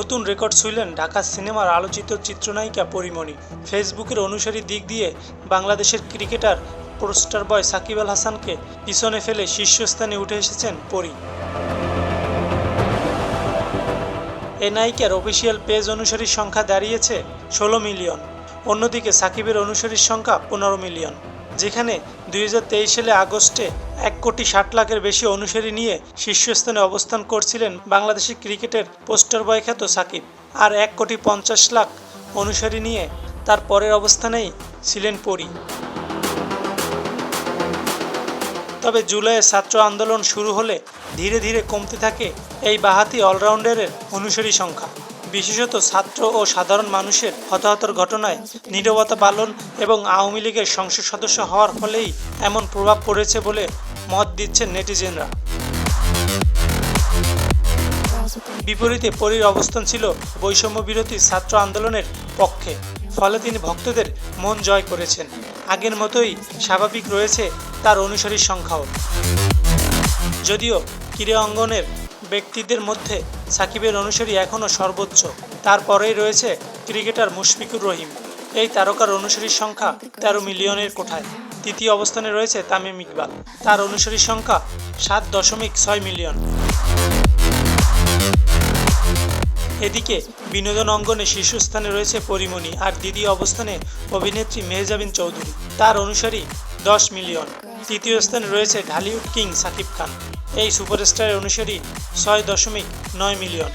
নতুন রেকর্ড ছুঁলেন ঢাকা সিনেমার আলোচিত চিত্রনায়িকা পরিমণি। ফেসবুকের অনুসারী দিক দিয়ে বাংলাদেশের cricketer, poster boy Sakib Al হাসানকে পিছনে ফেলে শীর্ষস্থানে উঠে এসেছেন পরি। এ নায়িকার অফিসিয়াল পেজ অনুসারীর সংখ্যা দাঁড়িয়েছে ষোলো মিলিয়ন। অন্যদিকে সাকিবের অনুসারীর সংখ্যা পনেরো মিলিয়ন। যেখানে দুই হাজার তেইশ সালে আগস্টে এক কোটি ষাট লাখের বেশি অনুসারী নিয়ে শীর্ষস্থানে অবস্থান করছিলেন বাংলাদেশি ক্রিকেটের পোস্টার বয় খ্যাত সাকিব। আর এক কোটি পঞ্চাশ লাখ অনুসারী নিয়ে তার পরের অবস্থানেই ছিলেন পরি। তবে জুলাইয়ে ছাত্র আন্দোলন শুরু হলে ধীরে ধীরে কমতে থাকে এই বাহাতি অলরাউন্ডারের অনুসারী সংখ্যা। বিশেষত ছাত্র ও সাধারণ মানুষের হতাহতর ঘটনায় নীরবতা পালন এবং আওয়ামী লীগের সংসদ সদস্য হওয়ার ফলেই এমন প্রভাব পড়েছে বলে মত দিচ্ছেন নেটিজেনরা। বিপরীতে পরীর অবস্থান ছিল বৈষম্য বিরোধী ছাত্র আন্দোলনের পক্ষে, ফলে তিনি ভক্তদের মন জয় করেছেন। আগের মতোই স্বাভাবিক রয়েছে তার অনুসারীর সংখ্যাও। যদিও ক্রীড়া অঙ্গনের ব্যক্তিদের মধ্যে সাকিবের অনুসারী এখনও সর্বোচ্চ। তারপরেই রয়েছে ক্রিকেটার মুশফিকুর রহিম। এই তারকার অনুসারীর সংখ্যা তেরো মিলিয়নের কোঠায়। তৃতীয় অবস্থানে রয়েছে তামিম ইকবাল। তার অনুসারীর সংখ্যা সাত দশমিক ছয় মিলিয়ন। এদিকে বিনোদন অঙ্গনে শীর্ষস্থানে রয়েছে পরিমণি আর দ্বিতীয় অবস্থানে অভিনেত্রী মেহজাবিন চৌধুরী। তার অনুসারী দশ মিলিয়ন। তৃতীয় স্থানে রয়েছে ঢালিউড কিং সাকিব খান। এই সুপারস্টারের অনুসারী ছয় দশমিক নয় মিলিয়ন।